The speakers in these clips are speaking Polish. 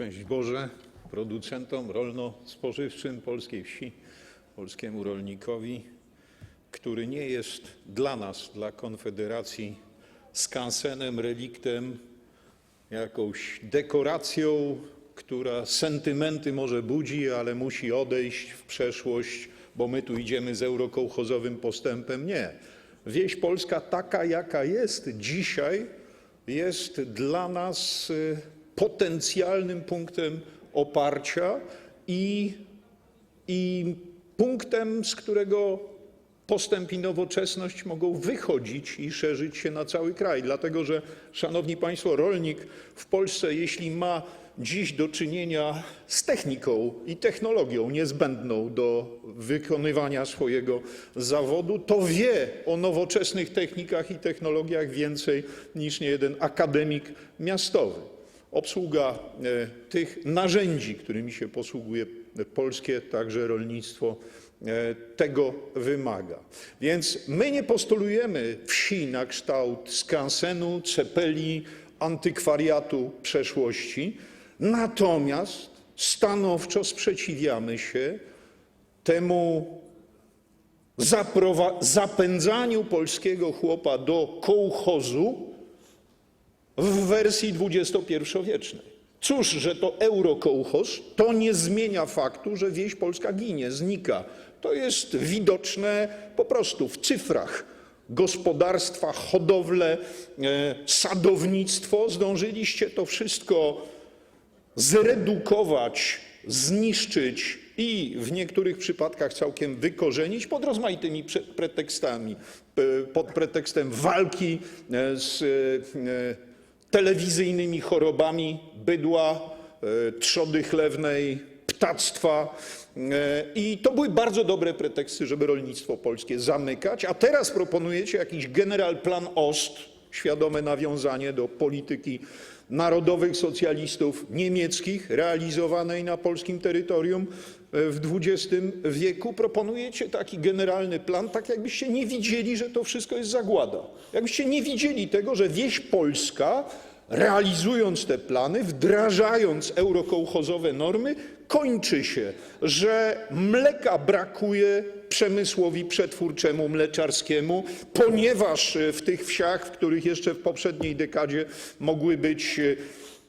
Szczęść Boże producentom rolno-spożywczym polskiej wsi, polskiemu rolnikowi, który nie jest dla nas, dla Konfederacji, skansenem, reliktem, jakąś dekoracją, która sentymenty może budzi, ale musi odejść w przeszłość, bo my tu idziemy z eurokołchozowym postępem. Nie. Wieś polska taka, jaka jest dzisiaj, jest dla nas y, potencjalnym punktem oparcia i, punktem, z którego postęp i nowoczesność mogą wychodzić i szerzyć się na cały kraj. Dlatego, że, szanowni państwo, rolnik w Polsce, jeśli ma dziś do czynienia z techniką i technologią niezbędną do wykonywania swojego zawodu, to wie o nowoczesnych technikach i technologiach więcej niż niejeden akademik miastowy. Obsługa e, tych narzędzi, którymi się posługuje polskie, także rolnictwo, e, tego wymaga. Więc my nie postulujemy wsi na kształt skansenu, cepeli, antykwariatu przeszłości, natomiast stanowczo sprzeciwiamy się temu zapędzaniu polskiego chłopa do kołchozu w wersji XXI-wiecznej. Cóż, że to eurokołchoz, to nie zmienia faktu, że wieś polska ginie, znika. To jest widoczne po prostu w cyfrach. Gospodarstwa, hodowle, e, sadownictwo, zdążyliście to wszystko zredukować, zniszczyć i w niektórych przypadkach całkiem wykorzenić pod rozmaitymi pretekstami. Pod pretekstem walki e, z e, telewizyjnymi chorobami bydła, e, trzody chlewnej, ptactwa. E, I to były bardzo dobre preteksty, żeby rolnictwo polskie zamykać, a teraz proponujecie jakiś general plan Ost, świadome nawiązanie do polityki narodowych socjalistów niemieckich realizowanej na polskim terytorium e, w XX wieku. Proponujecie taki generalny plan, tak jakbyście nie widzieli, że to wszystko jest zagłada. Jakbyście nie widzieli tego, że wieś polska, realizując te plany, wdrażając eurokołchozowe normy, kończy się, że mleka brakuje przemysłowi przetwórczemu, mleczarskiemu, ponieważ e, w tych wsiach, w których jeszcze w poprzedniej dekadzie mogły być, e,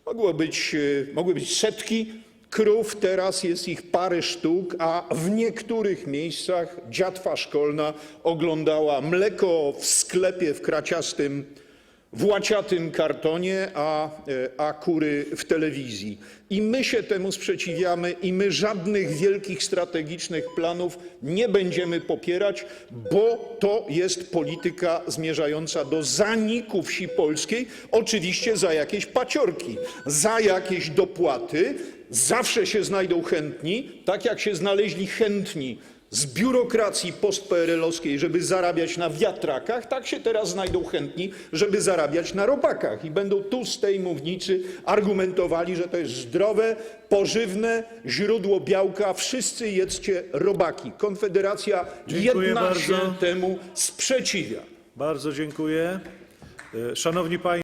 mogło być, e, mogły być setki krów, teraz jest ich parę sztuk, a w niektórych miejscach dziatwa szkolna oglądała mleko w sklepie w kraciastym w łaciatym kartonie, a, e, a kury w telewizji. I my się temu sprzeciwiamy i my żadnych wielkich strategicznych planów nie będziemy popierać, bo to jest polityka zmierzająca do zaniku wsi polskiej, oczywiście za jakieś paciorki, za jakieś dopłaty. Zawsze się znajdą chętni, tak jak się znaleźli chętni z biurokracji postPRL-owskiej, żeby zarabiać na wiatrakach, tak się teraz znajdą chętni, żeby zarabiać na robakach. I będą tu z tej mównicy argumentowali, że to jest zdrowe, pożywne źródło białka. Wszyscy jedzcie robaki. Konfederacja Dziękuję jedna bardzo. się temu sprzeciwia. Bardzo dziękuję. E, Szanowni Państwo.